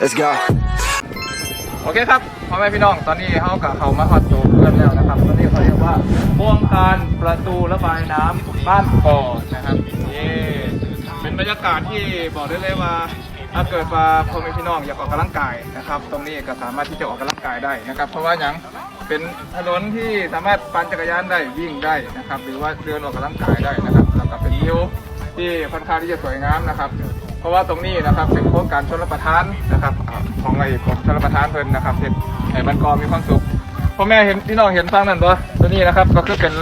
Let's go. โอเคครับพ่อแม่พี่น้องตอนนี้เขากับเขามาฮอดตัวเพื่อนแล้วนะครับตอนนี้เขาเรียกว่าโครงการประตูระบายน้ำบ้านก่อนะครับนี่เป็นบรรยากาศที่บอกได้เลยว่าถ้าเกิดว่าพ่อแม่พี่น้องอยากออกกำลังกายนะครับ ตรงนี้ก็สามารถที่จะออกกำลังกายได้นะครับ เพราะว่าอย่างเป็นถนนที่สามารถปั่นจักรยานได้วิ่งได้นะครับ หรือว่าเดินออกกำลังกายได้นะครับแล้วก็เป็นวิวที่ค่อนข้างที่จะสวยงามนะครับ ราะว่าตรงนี้นะครับเป็นโครงการชนรับประทานนะครับของไอ้กรมชนรับประทานเพิ่นนะครับเห็นไอ้มันกอมีความสุขพ่อแม่เห็นพี่น้องเห็นฟังนั่นบ่ตัวนี้นะครับก็คือเป็น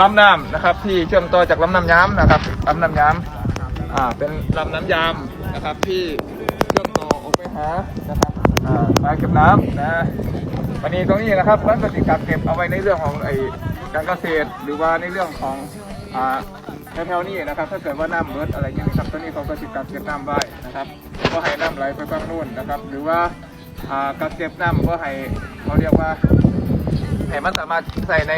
ลำน้ำนะครับ ที่เชื่อมต่อจากลำน้ำย้ำนะครับลำน้ำย้ำอ่าเป็นลำน้ำยามนะครับ ที่เชื่อมต่อออกไปหานะครับอ่าสาเก็บน้ำนะวันนี้ตรงนี้นะครับมันก็ติดกักเก็บเอาไว้ในเรื่องของไอ้การเกษตรหรือว่าในเรื่องของอ่า แถวๆนี้นะครับ ถ้าเกิดว่าน้ำลดอะไรอย่างนี้ครับตอนนี้เขาก็ติดกักเก็บน้ำไว้นะครับก็ให้น้ำไหลไปฝั่งนู้นนะครับ หรือว่าอ่ากักเก็บน้ำก็ให้เขาเรียกว่าให้มันสามารถใส่ใน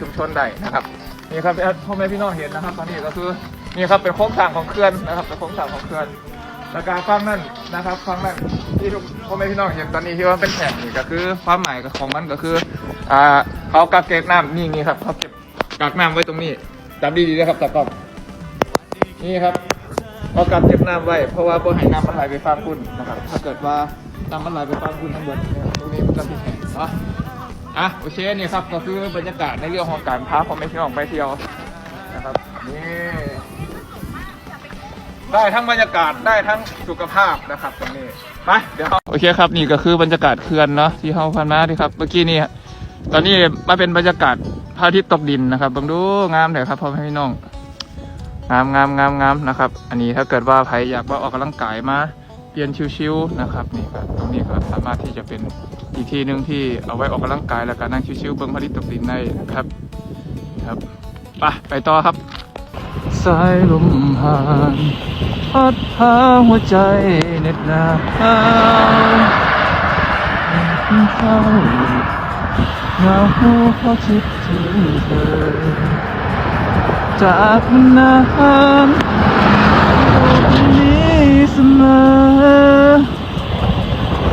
ชุมชนได้นะครับนี่ครับพ่อแม่พี่น้องเห็นนะครับ ตอนนี้ก็คือนี่ครับเป็นโครงสร้างของเขื่อนนะครับเป็นโครงสร้างของเขื่อนแล้วการฟังนั่นนะครับฟังนั่นที่ทุกพ่อแม่พี่น้องเห็นตอนนี้ที่ว่าเป็นแผ่นนี่ก็คือความหมายของมันก็คืออ่าเขากักเก็บน้ำนี่นี่ครับเขาเก็บกักน้ำไว้ตรงนี้ จำดีๆนะครับตากล้องนี่ครับเอากัดเก็บน้ำไว้ เพราะว่าบ่ให้น้ำมันไหลไปฟังคุณนะครับ ถ้าเกิดว่าน้ำมันไหลไปฟังคุณทั้งหมดเนี่ยตรงนี้มันก็ติดแข็งเนาะอะโอเคนี่ครับก็คือบรรยากาศในเรื่องของการพาพ่อแม่พี่น้องไปเที่ยวนะครับนี่ได้ทั้งบรรยากาศได้ทั้งสุขภาพนะครับตรงนี้ไปเดี๋ยวโอเคครับนี่ก็คือบรรยากาศเขื่อนเนาะที่เขาพันมาที่ครับ เมื่อกี้นี่ ตอนนี้มาเป็นบรรยากาศพระอาทิตย์ตกดินนะครับบังดูงามเลยครับพ่อแม่พี่น้องงามงามงามงามนะครับ อันนี้ถ้าเกิดว่าใครอยากว่าออกกำลังกายมาเปลี่ยนชิวๆนะครับนี่ครับตรงนี้ก็สามารถที่จะเป็นอีกที่หนึ่งที่เอาไว้ออกกำลังกายแล้วก็นั่งชิวๆเบิ้งพระอาทิตย์ตกดินได้นะครับครับไปไปต่อครับสายลมผ่านพัดพาหัวใจเหน็ดหนาวเศร้า เหงาเพราะคิดถึงเธอ จากมันนานนี้เสมอ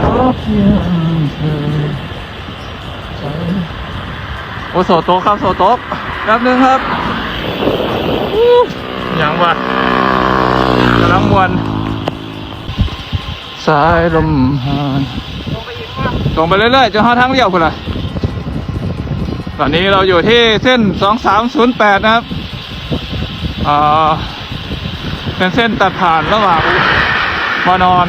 ขอเพียงเธอโอ้โสโต๊ะครับโสโต๊ะแป๊บนึงครับอู้ยังวะกำลังมวนสายลมหานตรงไปเรื่อยๆจนหาทางเลี้ยวคุณล่ะ ตอนนี้เราอยู่ที่เส้น 2308 นะครับอ่าเป็นเส้นตัดผ่านระหว่างมานอน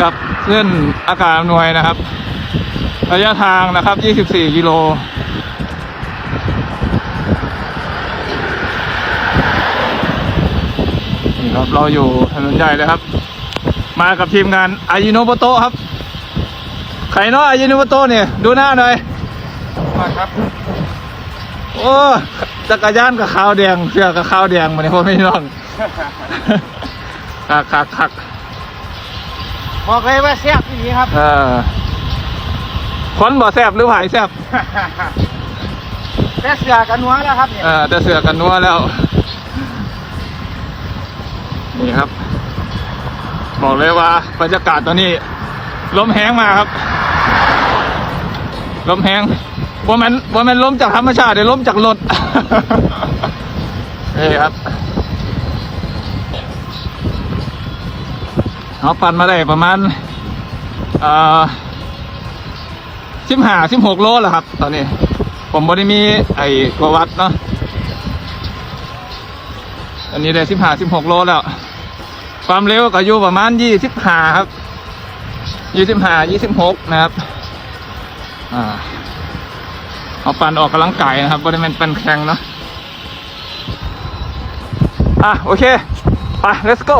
กับเส้นอากาศอำนวยนะครับ ระยะทางนะครับ 24 กิโลนี่ครับเราอยู่ถนนใหญ่เลยครับ มากับทีมงานอายิโนโบโตครับ ใครเนาะอายิโนโบโตเนี่ย ดูหน้าหน่อย มาครับ โอ้จักรยานกับขาวแดงเสื้อกับขาวแดงมาเนี่ยพ่อไม่น้องคักคักคักบอกเลยว่าแซ่บอย่างนี้ครับเออคนบ่แซบหรือผายแซบแซ่บเสือกันนัวแล้วครับเนี่ยเออแต่เสือกันนัวแล้ว นี่ครับ บอกเลยว่าบรรยากาศตอนนี้ลมแห้งมาครับ ลมแห้ง ว่ามันว่ามันลมจากธรรมชาติเดี๋ยวลมจากรถนี่ครับเอาปั่นมาได้ประมาณเอ่อสิบห้าสิบหกโลแล้วครับ ตอนนี้ ผมบ่ได้มีไอ้ตัววัดเนาะอันนี้ได้สิบห้าสิบหกโลแล้ว ความเร็วก็อยู่ประมาณยี่สิบห้าครับยี่สิบห้ายี่สิบหกนะครับ อ่า เอาปั่นออกกำลังกายนะครับบริเวณปั่นแข่งเนาะอะโอเค ไป let's go